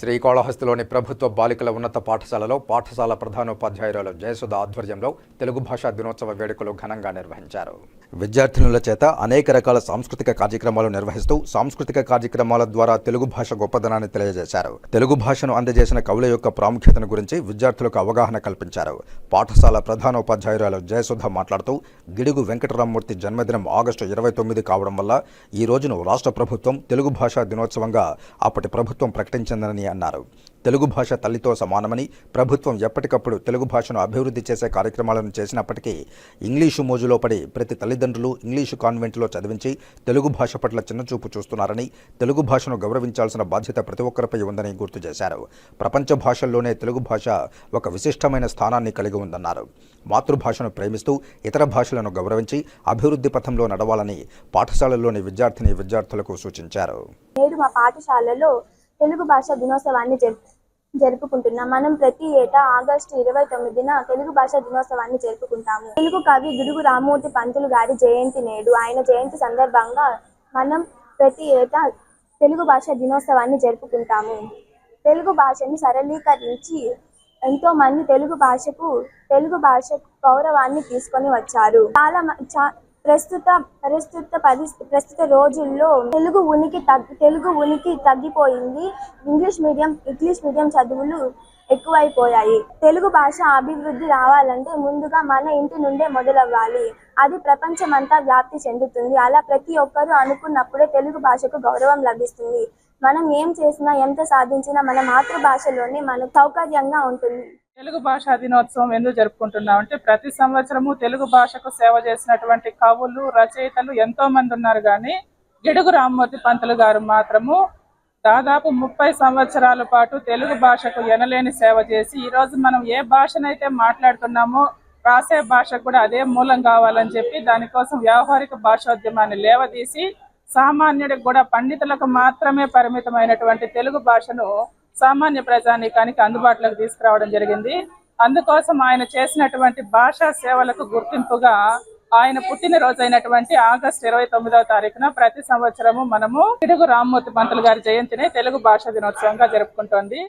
శ్రీకాళహస్తిలోని ప్రభుత్వ బాలికల ఉన్నత పాఠశాలలో పాఠశాల ప్రధానోపాధ్యాయురాలు జయసుధ ఆధ్వర్యంలో తెలుగు భాషా దినోత్సవ వేడుకలు ఘనంగా నిర్వహించారు. విద్యార్థినుల చేత అనేక రకాల సాంస్కృతిక కార్యక్రమాలు నిర్వహిస్తూ సాంస్కృతిక కార్యక్రమాల ద్వారా తెలుగు భాష గొప్పదనాన్ని తెలియజేశారు. తెలుగు భాషను అందజేసిన కవుల యొక్క ప్రాముఖ్యతను గురించి విద్యార్థులకు అవగాహన కల్పించారు. పాఠశాల ప్రధానోపాధ్యాయురాలు జయసుధ మాట్లాడుతూ గిడుగు వెంకటరామమూర్తి జన్మదినం ఆగస్టు ఇరవై తొమ్మిది కావడం వల్ల ఈ రోజును రాష్ట్ర ప్రభుత్వం తెలుగు భాషా దినోత్సవంగా అప్పటి ప్రభుత్వం ప్రకటించిందని అన్నారు. తెలుగు భాష తల్లితో సమానమని ప్రభుత్వం ఎప్పటికప్పుడు తెలుగు భాషను అభివృద్ధి చేసే కార్యక్రమాలను చేసినప్పటికీ ఇంగ్లీషు మోజులో పడి ప్రతి తల్లిదండ్రులు ఇంగ్లీషు కాన్వెంట్లో చదివించి తెలుగు భాష పట్ల చిన్నచూపు చూస్తున్నారని తెలుగు భాషను గౌరవించాల్సిన బాధ్యత ప్రతి ఒక్కరిపై ఉందని గుర్తు చేశారు. ప్రపంచ భాషల్లోనే తెలుగు భాష ఒక విశిష్టమైన స్థానాన్ని కలిగి ఉందన్నారు. మాతృభాషను ప్రేమిస్తూ ఇతర భాషలను గౌరవించి అభివృద్ధి పథంలో నడవాలని పాఠశాలల్లోని విద్యార్థిని విద్యార్థులకు సూచించారు. నేడు మా పాఠశాలలో తెలుగు భాష దినోత్సవాన్ని జరుపు జరుపుకుంటున్నాం. మనం ప్రతి ఏటా ఆగస్టు ఇరవై తొమ్మిదిన తెలుగు భాష దినోత్సవాన్ని జరుపుకుంటాము. తెలుగు కవి గిడుగు రామూర్తి పంతులు గారి జయంతి నేడు ఆయన జయంతి సందర్భంగా మనం ప్రతి ఏటా తెలుగు భాష దినోత్సవాన్ని జరుపుకుంటాము. తెలుగు భాషను సరళీకరించి ఎంతో మంది తెలుగు భాషకు తెలుగు భాష గౌరవాన్ని తీసుకొని వచ్చారు. చాలా ప్రస్తుత ప్రస్తుత పరిస్థితి ప్రస్తుత రోజుల్లో తెలుగు ఉనికి తగ్గి తెలుగు ఉనికి తగ్గిపోయింది. ఇంగ్లీష్ మీడియం ఇంగ్లీష్ మీడియం చదువులు ఎక్కువైపోయాయి. తెలుగు భాష అభివృద్ధి రావాలంటే ముందుగా మన ఇంటి నుండే మొదలవ్వాలి. అది ప్రపంచమంతా వ్యాప్తి చెందుతుంది. అలా ప్రతి ఒక్కరూ అనుకున్నప్పుడే తెలుగు భాషకు గౌరవం లభిస్తుంది. మనం ఏం చేసినా ఎంత సాధించినా మన మాతృభాషలోనే మనకు సౌకర్యంగా ఉంటుంది. తెలుగు భాషా దినోత్సవం ఎందుకు జరుపుకుంటున్నాం అంటే ప్రతి సంవత్సరము తెలుగు భాషకు సేవ చేసినటువంటి కవులు రచయితలు ఎంతో మంది ఉన్నారు కానీ గిడుగు రామ్మూర్తి పంతులు గారు మాత్రము దాదాపు ముప్పై సంవత్సరాల పాటు తెలుగు భాషకు ఎనలేని సేవ చేసి ఈ రోజు మనం ఏ భాషనైతే మాట్లాడుతున్నామో రాసే భాషకు కూడా అదే మూలం కావాలని చెప్పి దానికోసం వ్యావహారిక భాషోద్యమాన్ని లేవదీసి సామాన్యుడికి కూడా పండితులకు మాత్రమే పరిమితమైనటువంటి తెలుగు భాషను సామాన్య ప్రజానీకానికి అందుబాటులోకి తీసుకురావడం జరిగింది. అందుకోసం ఆయన చేసినటువంటి భాషా సేవలకు గుర్తింపుగా ఆయన పుట్టినరోజు అయినటువంటి ఆగస్టు ఇరవై తొమ్మిదవ తారీఖున ప్రతి సంవత్సరము మనము పిడుగు రామ్మూర్తి పంతులు గారి జయంతిని తెలుగు భాషా దినోత్సవంగా జరుపుకుంటోంది.